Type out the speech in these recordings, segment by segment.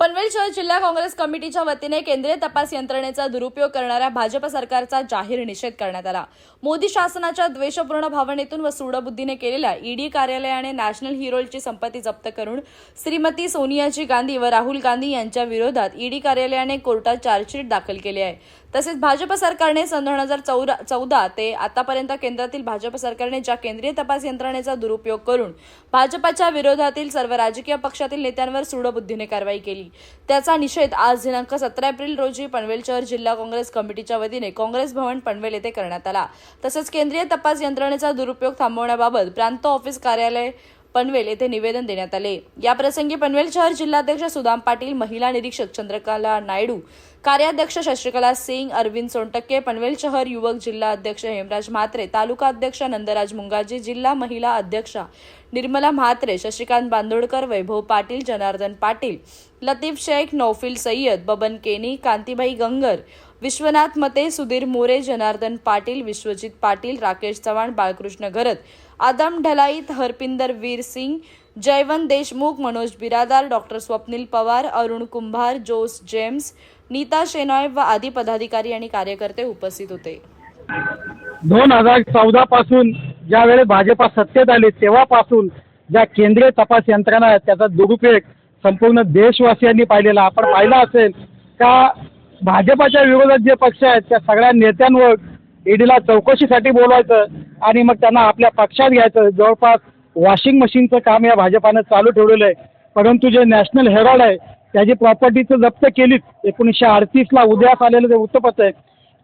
पनवेल शहर जिल्हा काँग्रेस कमिटीच्या वतीने केंद्रीय तपास यंत्रणेचा दुरुपयोग करणाऱ्या भाजप सरकारचा जाहीर निषेध करण्यात आला. मोदी शासनाच्या द्वेषपूर्ण भावनेतून व सूडबुद्धीने केलेल्या ईडी कार्यालयाने नॅशनल हिरोलची संपत्ती जप्त करून श्रीमती सोनियाजी गांधी व राहुल गांधी यांच्या विरोधात ईडी कार्यालयाने कोर्टात चार्जशीट दाखल केली आहे. तसेच भाजप सरकारने सन दोन हजार चौदा ते आतापर्यंत केंद्रातील भाजप सरकारने ज्या केंद्रीय तपास यंत्रणेचा दुरुपयोग करून भाजपच्या विरोधातील सर्व राजकीय पक्षातील नेत्यांवर सुडबुद्धीने कारवाई केली. त्याचा निषेध आज दिनांक सतरा एप्रिल रोजी पनवेल शहर जिल्हा काँग्रेस कमिटीच्या वतीने काँग्रेस भवन पनवेल येथे करण्यात आला. तसेच केंद्रीय तपास यंत्रणेचा दुरुपयोग थांबवण्याबाबत प्रांत ऑफिस कार्यालय पनवेल येथे निवेदन देण्यात आले. याप्रसंगी पनवेल शहर जिल्हाध्यक्ष सुदाम पाटील महिला निरीक्षक चंद्रकला नायडू कार्याध्यक्ष शशिकला सिंग अरविंद सोनटक्के पनवेल शहर युवक जिल्हा अध्यक्ष हेमराज म्हात्रे तालुका अध्यक्ष नंदराज मुंगाजी जिल्हा महिला अध्यक्षा निर्मला म्हात्रे शशिकांत बांदोडकर वैभव पाटील जनार्दन पाटील लतीफ शेख नौफिल सय्यद बबन केनी कांतीबाई गंगर विश्वनाथ मते सुधीर मोरे जनार्दन पाटील विश्वजित पाटील राकेश चव्हाण बाळकृष्ण घरत आदम ढलाईत हरपिंदर वीर सिंग जयवंत देशमुख मनोज बिरादार डॉक्टर स्वप्नील पवार अरुण कुंभार जोस जेम्स नीता शेनॉय व आदी पदाधिकारी आणि कार्यकर्ते उपस्थित होते. दोन हजार चौदा पासून ज्या वेळेस भाजपा सत्तेत आली तेव्हापासून ज्या केंद्रीय तपास यंत्रणा आहेत त्याचा दुरुपयोग संपूर्ण देशवासियांनी पाहिलेला. आपण पाहिलं असेल का भाजपाच्या विरोधात जे पक्ष आहेत त्या सगळ्या नेत्यांवर ईडीला चौकशीसाठी बोलवायचं आणि मग त्यांना आपल्या पक्षात घ्यायचं. जवळपास वॉशिंग मशीनचं काम या भाजपानं चालू ठेवलेलं आहे. परंतु जे नॅशनल हेराल्ड आहे त्याची प्रॉपर्टीचं जप्त केलीच. एकोणीसशे अडतीसला उदयास आलेलं जे वृत्तपत्र आहे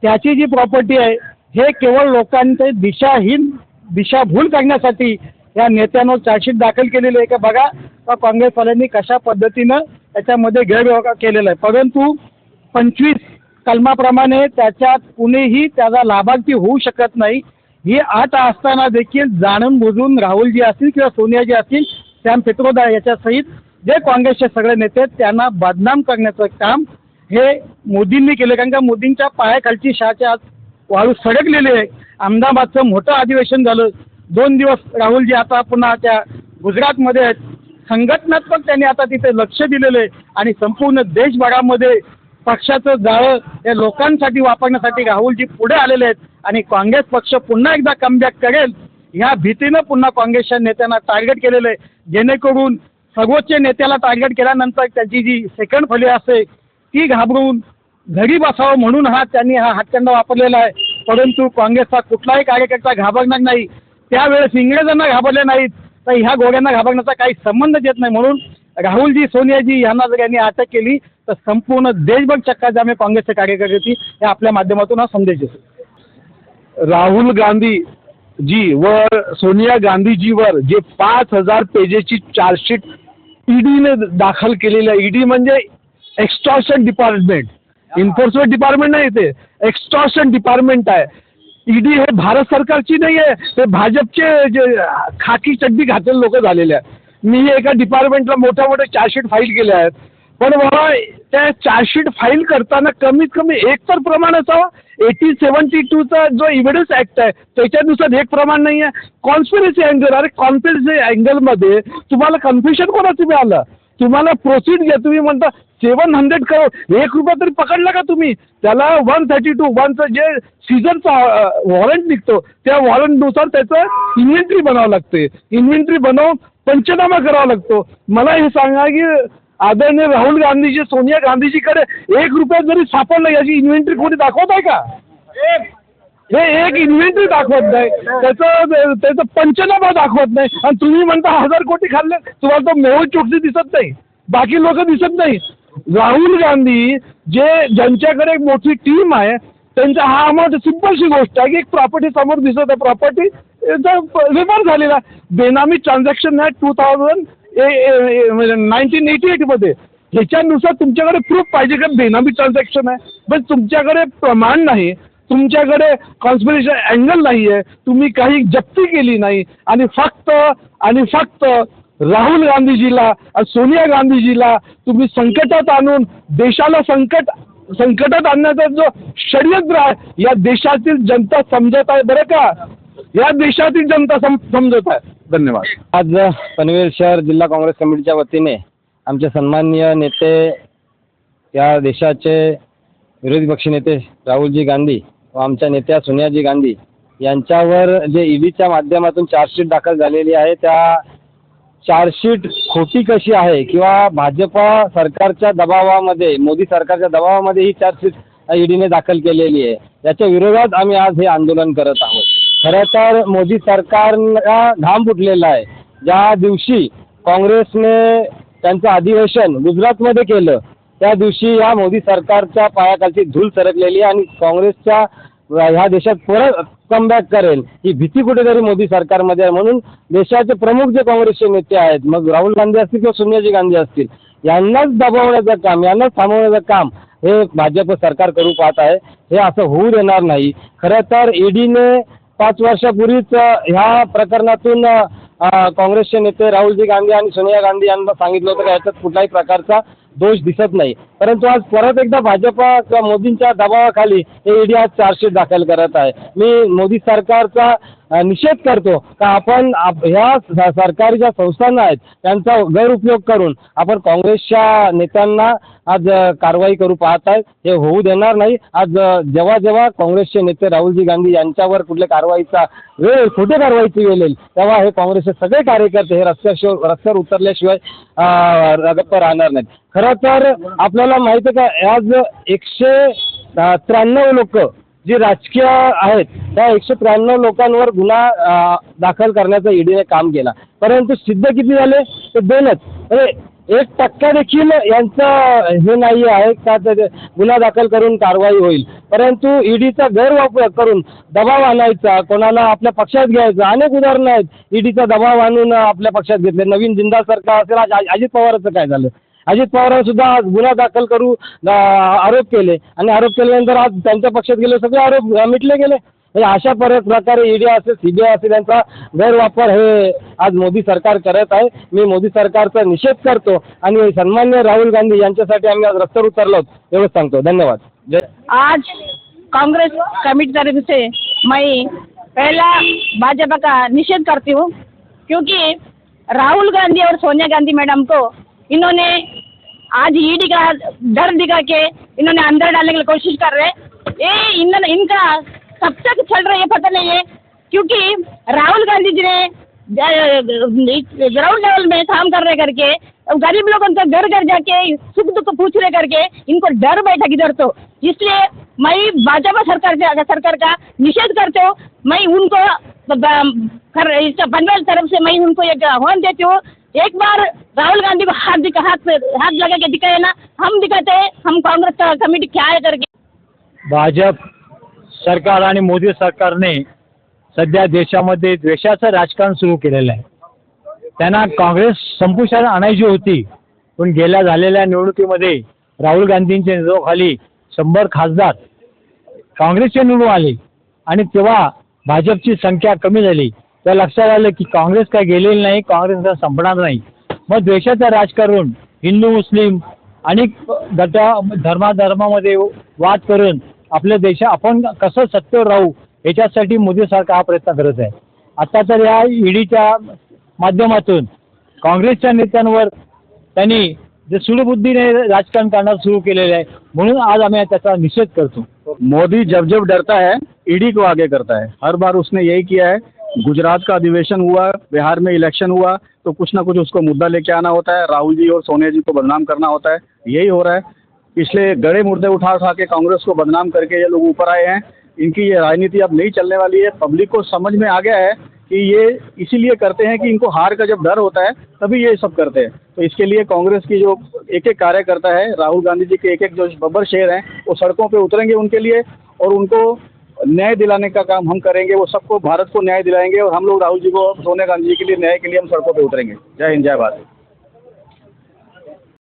त्याची जी प्रॉपर्टी आहे हे केवळ लोकांचे दिशाहीन दिशाभूल करण्यासाठी या नेत्यांवर चार्जशीट दाखल केलेली आहे. का बघा का काँग्रेसवाल्यांनी कशा पद्धतीनं त्याच्यामध्ये गैरव्यवहार केलेला आहे. परंतु पंचवीस कलमाप्रमाणे त्याच्यात कुणीही त्याचा लाभार्थी होऊ शकत नाही. ही अट असताना देखील जाणून बुजून राहुलजी असतील किंवा सोनियाजी असतील सॅम पित्रोदा याच्यासहित जे काँग्रेसचे सगळे नेते आहेत, त्यांना बदनाम करण्याचं काम हे मोदींनी केलं. कारण का मोदींच्या पायाखालची शहाच्या आज वाळू सडकलेली आहे. अहमदाबादचं मोठं अधिवेशन झालं. दोन दिवस राहुलजी आता पुन्हा त्या गुजरातमध्ये आहेत. संघटनात्मक त्यांनी आता तिथे लक्ष दिलेलं आहे. आणि संपूर्ण देशभरामध्ये पक्षाचं जाळं हे लोकांसाठी वापरण्यासाठी राहुलजी पुढे आलेले आहेत आणि काँग्रेस पक्ष पुन्हा एकदा कमबॅक करेल ह्या भीतीनं पुन्हा काँग्रेसच्या नेत्यांना टार्गेट केलेलं आहे. जेणेकरून सर्वोच्च नेत्याला टार्गेट केल्यानंतर त्याची जी सेकंड फळी असते ती घाबरून घरी बसावं म्हणून हा त्यांनी हा हातखंडा वापरलेला आहे. परंतु काँग्रेसचा कुठलाही कार्यकर्ता घाबरणार नाही. त्यावेळेस इंग्रजांना घाबरले नाहीत तर ह्या गोऱ्यांना घाबरण्याचा काही संबंधच येत नाही म्हणून राहुलजी सोनियाजी यांना जर यांनी अटक केली तर संपूर्ण देशभर चक्का जामे काँग्रेसचे कार्यकर्ते हे आपल्या माध्यमातून हा संदेश देतो राहुल गांधी जी व सोनिया गांधीजीवर जे पाच हजार पेजेची चार्जशीट ईडीने दाखल केलेली आहे. ईडी म्हणजे एक्स्टॉर्शन डिपार्टमेंट इन्फोर्समेंट डिपार्टमेंट नाही ते. एक्स्टॉर्शन डिपार्टमेंट आहे. ईडी हे भारत सरकारची नाही आहे. ते भाजपचे जे खाकी चड्डी घातलेले लोक झालेले आहेत. मी एका डिपार्टमेंटला मोठ्या मोठ्या चार्जशीट फाईल केल्या आहेत. पण बाबा त्या चार्जशीट फाईल करताना कमीत कमी एक तर प्रमाण असावं. एटी सेवन्टी टूचा जो इव्हिडन्स ॲक्ट आहे त्याच्यानुसार एक प्रमाण नाही आहे कॉन्स्पिरसी अँगल अरे कॉन्स्पिरसी अँगलमध्ये तुम्हाला कन्फ्युशन कोणाचं मिळालं? तुम्हाला प्रोसीड घ्या तुम्ही म्हणता सेवन हंड्रेड करोड एक रुपया तरी पकडला का तुम्ही? त्याला वन थर्टी टू वनचं जे सीझनचा वॉरंट निघतो त्या वॉरंटनुसार त्याचं इन्व्हेंटरी बनावं लागते. इन्व्हेंटरी बनवून पंचनामा करावा लागतो. मला हे सांगा की आदरणीय राहुल गांधीजी सोनिया गांधीजीकडे एक रुपया जरी सापडलं याची इन्व्हेंटरी कोणी दाखवत आहे का? हे एक इन्व्हेंटरी दाखवत नाही. त्याचं त्याचं पंचनामा दाखवत नाही. आणि तुम्ही म्हणता हजार कोटी खाल्ले तुम्हाला तो मेहुल चोक्सी दिसत नाही. बाकी लोक दिसत नाही. राहुल गांधी जे ज्यांच्याकडे एक मोठी टीम आहे त्यांचा हा अमाऊंट सिम्पलशी गोष्ट आहे की एक प्रॉपर्टी समोर दिसत आहे. प्रॉपर्टी रिफर झालेला बेनामी ट्रान्झॅक्शन आहे टू थाउजंड म्हणजे नाईन्टीन एटी एटमध्ये ह्याच्यानुसार तुमच्याकडे प्रूफ पाहिजे का? बेनामी ट्रान्झॅक्शन आहे. पण तुमच्याकडे प्रमाण नाही. तुमच्याकडे कॉन्स्पिरेशन अँगल नाही आहे तुम्ही काही जप्ती केली नाही. आणि फक्त आणि फक्त राहुल गांधीजीला सोनिया गांधीजीला तुम्ही संकटात आणून देशाला संकट संकटात आणण्याचा जो षडयंत्र आहे या देशातील जनता समजत आहे बरं का? या देशातील जनता सम समजत आहे. धन्यवाद. आज पनवेल शहर जिल्हा काँग्रेस कमिटीच्या वतीने आमचे सन्माननीय नेते या देशाचे विरोधी पक्षनेते राहुलजी गांधी व आमच्या नेत्या सोनियाजी गांधी यांच्यावर जे ईडीच्या माध्यमातून चार्जशीट दाखल झालेली आहे त्या चार्जशीट खोटी कशी आहे किंवा भाजपा सरकारच्या दबावामध्ये मोदी सरकारच्या दबावामध्ये ही चार्जशीट ईडीने दाखल केलेली आहे याच्या विरोधात आम्ही आज हे आंदोलन करत आहोत. खरं तर मोदी सरकारला घाम फुटलेला आहे. ज्या दिवशी काँग्रेसने त्यांचं अधिवेशन गुजरातमध्ये केलं त्या दिवशी या मोदी सरकारच्या पायाखालची धूल सरकलेली आहे आणि काँग्रेसच्या ह्या देशात परत कमबॅक करेल ही भीती कुठेतरी मोदी सरकारमध्ये आहे. म्हणून देशाचे प्रमुख जे काँग्रेसचे नेते आहेत मग राहुल गांधी असतील किंवा सोनियाजी गांधी असतील यांनाच दबावण्याचं काम यांनाच थांबवण्याचं काम हे भाजप सरकार करू पाहत आहे. हे असं होऊ देणार नाही. खरं तर ईडीने पाच वर्षापूर्वीच ह्या प्रकरणातून काँग्रेसचे नेते राहुलजी गांधी आणि सोनिया गांधी यांना सांगितलं होतं का याच्यात कुठलाही प्रकारचा दोष दिसत नाही. परंतु आज परत एकदा भाजपा किंवा मोदींच्या दबावाखाली हे ईडी आज चार्जशीट दाखल करत आहे. मी मोदी सरकारचा निषेध करतो का आपण आप- ह्या सरकारी ज्या संस्थांना आहेत त्यांचा गैरउपयोग करून आपण काँग्रेसच्या नेत्यांना आज कारवाई करू पाहत आहेत हे होऊ देणार नाही. आज जेव्हा जेव्हा काँग्रेसचे नेते राहुलजी गांधी यांच्यावर कुठल्या कारवाईचा वेळ कुठे कारवाईची वेळ येईल तेव्हा हे काँग्रेसचे सगळे कार्यकर्ते हे रस्त्याशिवाय रस्त्यावर उतरल्याशिवाय गप्प राहणार नाहीत. खरं तर आपल्याला माहिती आहे का आज एकशे त्र्याण्णव लोक जी राजकीय आहेत त्या एकशे त्र्याण्णव लोकांवर गुन्हा दाखल करण्याचं ईडीने काम केला. परंतु सिद्ध किती झाले? ते दोनच. म्हणजे एक टक्का देखील यांचं हे नाही आहे का गुन्हा दाखल करून कारवाई होईल. परंतु ईडीचा गैरवापर करून दबाव आणायचा कोणाला आपल्या पक्षात घ्यायचा अनेक उदाहरणं आहेत. ईडीचा दबाव आणून आपल्या पक्षात घेतले. नवीन जिंदा सरकार असेल आज अजित पवारचं काय झालं? अजित पवारांनी सुद्धा आज गुन्हा दाखल करू आरोप केले. आणि आरोप केल्यानंतर आज त्यांच्या पक्षात गेले सगळे आरोप मिटले गेले. म्हणजे अशा पर प्रकारे ईडी असेल सीबीआय असेल यांचा गैरवापर हे आज मोदी सरकार करत आहे. मी मोदी सरकारचा निषेध करतो आणि सन्मान्य राहुल गांधी यांच्यासाठी आम्ही आज रस्त्यावर उतरलो एवढंच सांगतो. धन्यवाद. आज कांग्रेस कमिटी तरफ से मैं पहला भाजपा का निषेध करती हूँ. हो. क्योंकि राहुल गांधी और सोनिया गांधी मैडम को इन्होंने आज ईडी का डर दिखा के इन्होंने अंदर डालने की कोशिश कर रहे ये इन्होंने इनका कब तक चल रहा है पता नहीं है, क्योंकि राहुल गांधी जी ने ग्राउंड लेवल में काम कर रहे करके गरीब लोगों को घर घर जाके, सुख दुख पूछ रहे करके इनको डर बैठा किधर तो। इसलिए मैं भाजपा सरकार से सरकार का निषेध करते हूँ, मैं उनको कर- इस, पनवेल तरफ़ से मैं उनको एक आह्वान देती हूँ एक बार राहुल गांधी को हाथ दिखा हाथ हाथ लगा के दिखाए ना हम दिखाते हैं हम कांग्रेस का कमेटी क्या है करके। भाजप सरकार आणि मोदी सरकारने सध्या देशामध्ये द्वेषाचं राजकारण सुरू केलेलं आहे. त्यांना काँग्रेस संपुष्टात आणायची होती पण गेल्या झालेल्या निवडणुकीमध्ये राहुल गांधींच्या नेतृत्वाखाली शंभर खासदार काँग्रेसचे निवडून आले आणि तेव्हा भाजपची संख्या कमी झाली. त्या लक्षात आलं की काँग्रेस काय गेलेली नाही काँग्रेस काय संपणार नाही. मग द्वेषाचं राजकारण हिंदू मुस्लिम अनेक गटा धर्माधर्मामध्ये वाद करून आपल्या देशा आपण कसं सत्तेवर राहू याच्यासाठी मोदी सरकार हा प्रयत्न करत आहे. आता तर या ईडीच्या माध्यमातून काँग्रेसच्या नेत्यांवर त्यांनी जे सुडबुद्धीने राजकारण करणं सुरू केलेलं आहे म्हणून आज आम्ही त्याचा निषेध करतो. मोदी जब जब डरता है ईडी को आगे करता है। हर बार उसने यही किया है गुजरात का अधिवेशन हुआ, बिहार में इलेक्शन हुआ तो कुछ ना कुछ उसको मुद्दा लेके आना होता है। राहुल जी और सोनिया जी को बदनाम करना होता है। यही हो रहा है। पिछले गड़े मुद्दे उठा उठा के कांग्रेस को बदनाम करके ये लोग ऊपर आए हैं। इनकी ये राजनीति अब नहीं चलने वाली है। पब्लिक को समझ में आ गया है कि ये इसीलिए करते हैं कि इनको हार का जब डर होता है, तभी ये सब करते हैं। तो इसके लिए कांग्रेस की जो एक एक कार्यकर्ता है, राहुल गांधी जी के एक एक जो बब्बर शेर हैं, वो सड़कों पे उतरेंगे उनके लिए और उनको न्याय दिलाने का काम हम करेंगे वो सबको भारत को न्याय दिलाएंगे और हम लोग राहुल जी को सोनिया गांधी जी के लिए न्याय के लिए हम सड़कों पर उतरेंगे। जय हिंद जय भारत।